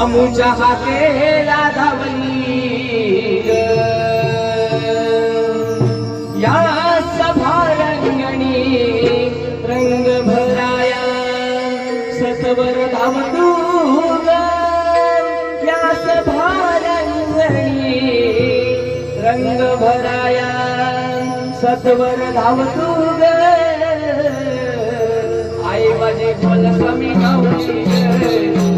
अमुच्या हाकेला धावली या सभारंगणी रंग भराया। सतवर धावतो या सभारंगणी रंग भराया। सतवर धावतो माझी फल कमी गावली